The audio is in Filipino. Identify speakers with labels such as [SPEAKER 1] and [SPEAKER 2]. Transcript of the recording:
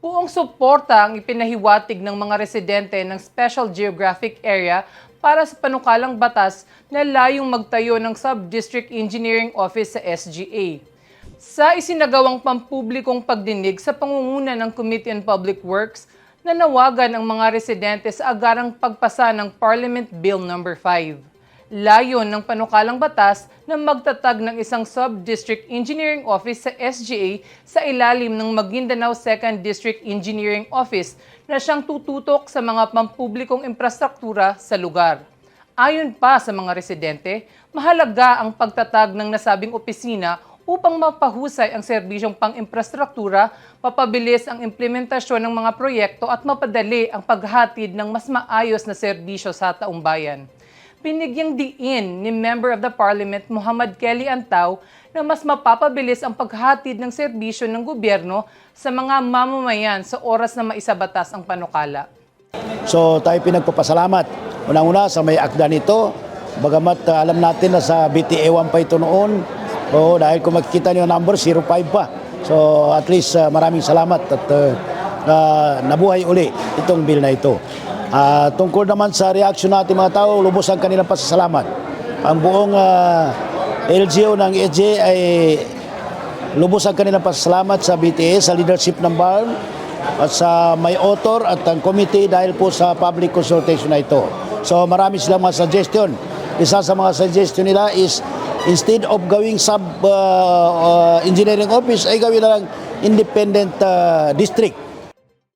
[SPEAKER 1] Buong suporta ang ipinahiwatig ng mga residente ng Special Geographic Area para sa panukalang batas na layong magtayo ng Sub-District Engineering Office sa SGA. Sa isinagawang pampublikong pagdinig sa pangunguna ng Committee on Public Works, nanawagan ang mga residente sa agarang pagpasa ng Parliament Bill No. 5. Layon ng panukalang batas na magtatag ng isang Sub-District Engineering Office sa SGA sa ilalim ng Maguindanao 2nd District Engineering Office na siyang tututok sa mga pampublikong infrastruktura sa lugar. Ayon pa sa mga residente, mahalaga ang pagtatag ng nasabing opisina upang mapahusay ang serbisyong pang-infrastruktura, papabilis ang implementasyon ng mga proyekto at mapadali ang paghatid ng mas maayos na serbisyo sa taong bayan. Binigyang diin ni Member of the Parliament Muhammad Kelly Antaw na mas mapapabilis ang paghatid ng serbisyo ng gobyerno sa mga mamamayan sa oras na maisabatas ang panukala.
[SPEAKER 2] So tayo pinagpapasalamat. Unang-una sa may akda nito, bagamat uh, alam natin na sa BTA 1 pa ito noon, oh, dahil kung makikita niyo number, 05 pa. So at least uh, maraming salamat at uh, uh, nabuhay uli itong bill na ito. Ah, tungkol naman sa reaksyon natin mga tao, lubos ang kanilang pasasalamat. Ang buong uh, LGO ng EJ ay lubos ang kanilang pasasalamat sa BTA, sa leadership ng BARM, at sa may author at ang committee dahil po sa public consultation na ito. So marami silang mga suggestion. Isa sa mga suggestion nila is instead of gawing sub uh, uh, engineering office ay gawin na lang independent uh, district